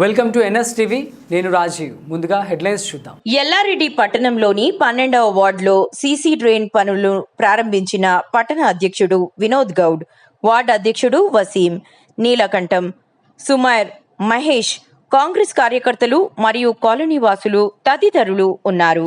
Welcome to NS TV. నేను రాజీవ్. ముందుగా headlines చూద్దాం. ఎల్లారెడ్డి పట్టణంలోని పన్నెండవ వార్డులో సీసీ డ్రైన్ పనులు ప్రారంభించిన పట్టణ అధ్యక్షుడు వినోద్ గౌడ్ వార్డ్ అధ్యక్షుడు వసీం నీలకంఠం సుమైర్ మహేష్ కాంగ్రెస్ కార్యకర్తలు మరియు కాలనీ వాసులు తదితరులు ఉన్నారు.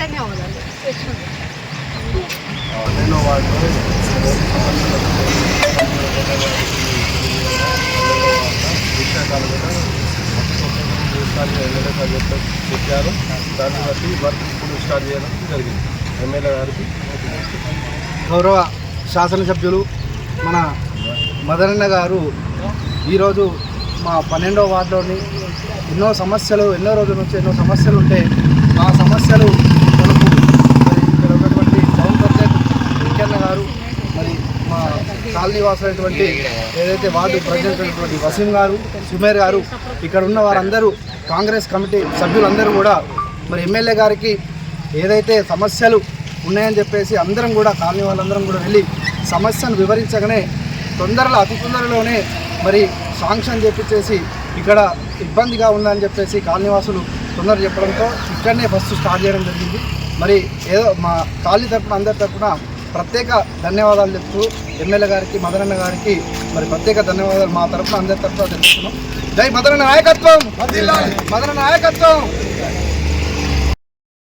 ధన్యవాదాలు చెప్పారు దాన్ని బట్టి వర్క్ ఇప్పుడు స్టార్ట్ చేయడం జరిగింది ఎమ్మెల్యే గారికి గౌరవ శాసనసభ్యులు మన మదనన్న గారు ఈరోజు మా పన్నెండవ వార్డులోని ఎన్నో సమస్యలు ఎన్నో రోజుల నుంచి ఎన్నో సమస్యలు ఉంటే ఆ సమస్యలు మనకు మరి ఇక్కడ ఉన్నటువంటి టౌన్ ప్రెసిడెంట్ వెంకన్న గారు మరి మా కాలనీ వాసులైనటువంటి ఏదైతే వార్డు ప్రజలైనటువంటి వసీం గారు సుమేర్ గారు ఇక్కడ ఉన్న వారందరూ కాంగ్రెస్ కమిటీ సభ్యులందరూ కూడా మరి ఎమ్మెల్యే గారికి ఏదైతే సమస్యలు ఉన్నాయని చెప్పేసి అందరం కూడా కాలనీ వాళ్ళందరం కూడా వెళ్ళి సమస్యను వివరించగానే తొందరలో అతి తొందరలోనే మరి శాంక్షన్ చేపించేసి ఇక్కడ ఇబ్బందిగా ఉందని చెప్పేసి కాలనీవాసులు తొందర చెప్పడంతో ఇక్కడనే ఫస్ట్ స్టార్ట్ చేయడం జరిగింది. మరి ఏదో మా కాలనీ తరపున అందరి తరపున ప్రత్యేక ధన్యవాదాలు చెప్తూ ఎమ్మెల్యే గారికి మదనన్న గారికి మరి ప్రత్యేక ధన్యవాదాలు మా తరఫున అందరి తరఫున తెలుస్తున్నాం జై మదనన్న నాయకత్వం! మదన నాయకత్వం!